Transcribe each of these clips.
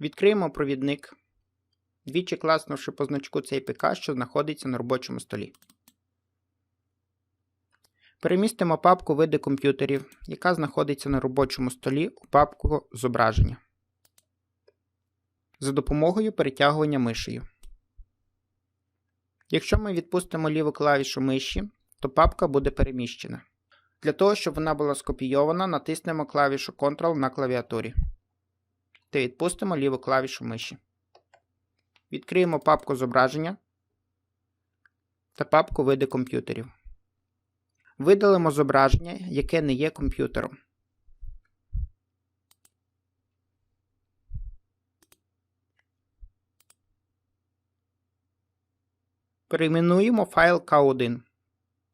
Відкриємо провідник, двічі класнувши по значку цей ПК, що знаходиться на робочому столі. Перемістимо папку види комп'ютерів, яка знаходиться на робочому столі у папку зображення. За допомогою перетягування мишею. Якщо ми відпустимо ліву клавішу миші, то папка буде переміщена. Для того, щоб вона була скопійована, натиснемо клавішу Ctrl на клавіатурі та відпустимо ліву клавішу миші. Відкриємо папку зображення та папку види комп'ютерів. Видалимо зображення, яке не є комп'ютером. Перейменуємо файл K1.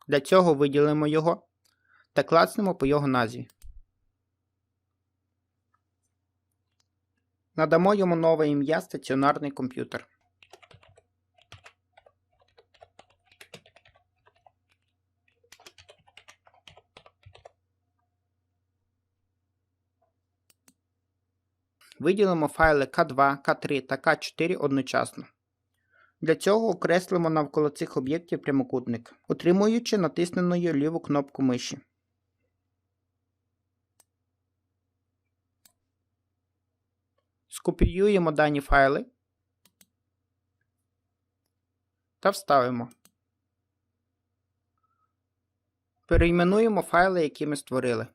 Для цього виділимо його та клацнемо по його назві. Надамо йому нове ім'я стаціонарний комп'ютер. Виділимо файли К2, К3 та К4 одночасно. Для цього окреслимо навколо цих об'єктів прямокутник, утримуючи натисненою ліву кнопку миші. Скопіюємо дані файли та вставимо. Перейменуємо файли, які ми створили.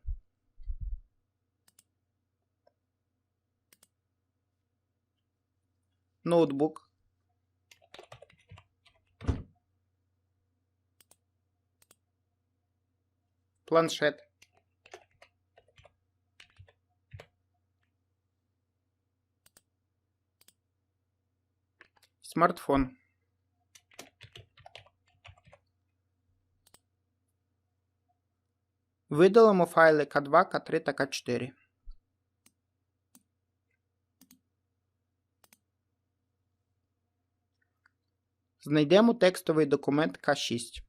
Ноутбук. Планшет. Смартфон. Видалимо файли К2, К3 та К4. Знайдемо текстовий документ К6.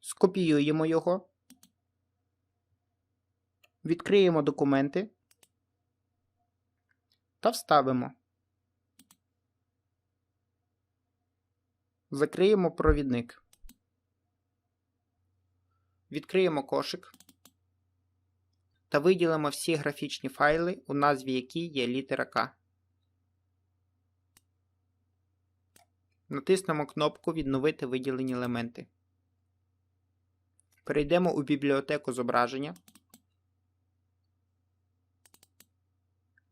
Скопіюємо його. Відкриємо документи та вставимо. Закриємо провідник. Відкриємо кошик та виділимо всі графічні файли, у назві які є літера К. Натиснемо кнопку Відновити виділені елементи. Перейдемо у бібліотеку зображення.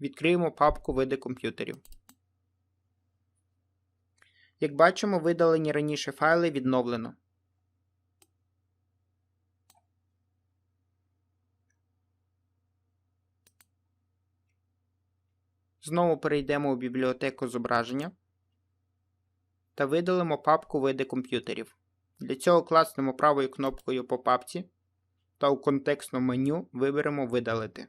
Відкриємо папку Види комп'ютерів. Як бачимо, видалені раніше файли відновлено. Знову перейдемо у бібліотеку зображення та видалимо папку Види комп'ютерів. Для цього класнемо правою кнопкою по папці та у контекстному меню виберемо Видалити.